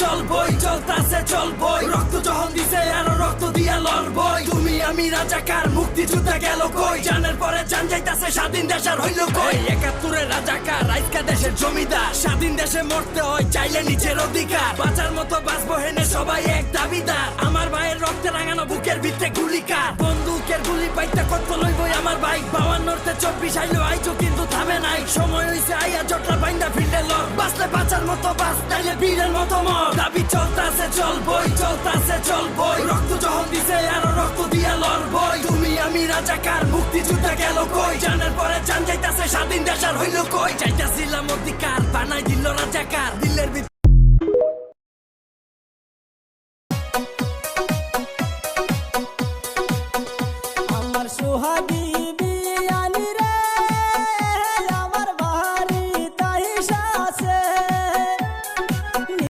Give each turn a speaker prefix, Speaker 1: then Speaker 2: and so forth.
Speaker 1: চল বই চলতাছে চল বই। রক্ত যখন দিছে, আরও রক্ত দিয়া লর বই। তুমি আমি রাজাকার মুক্তি যুদ্ধে গেল কই? জানের পরে জান যাইতাছে, স্বাধীন দেশের হইল কই? একাত্তরের রাজাকার আজকা দেশের জমিদার। স্বাধীন দেশে মরতে হয়, চাইলে নিজের অধিকার। বাঁচার মতো বাঁচবো হেনে সবাই এক দাবিদার। আমার ভাইয়ের রক্তে রাঙানো বুকের ভিত্তে গুলিকার বন্দুকের গুলি পাইতে কত লইবই আমার ভাই? বাউান্নতে চব্বিশ আইলো আইজো কিন্তু থামে নাই। সময় হইছে বীরের দাবি চলতাছে চল বই চলতাছে চল বই রক্ত যখন দিছে, আরও রক্ত দিয়া লর বই তুমি আমি রাজাকার মুক্তি যুদ্ধে গেল কই? জানের পরে জান যাইতাছে, স্বাধীন দেশার হইল কই? চাইতাছিলাম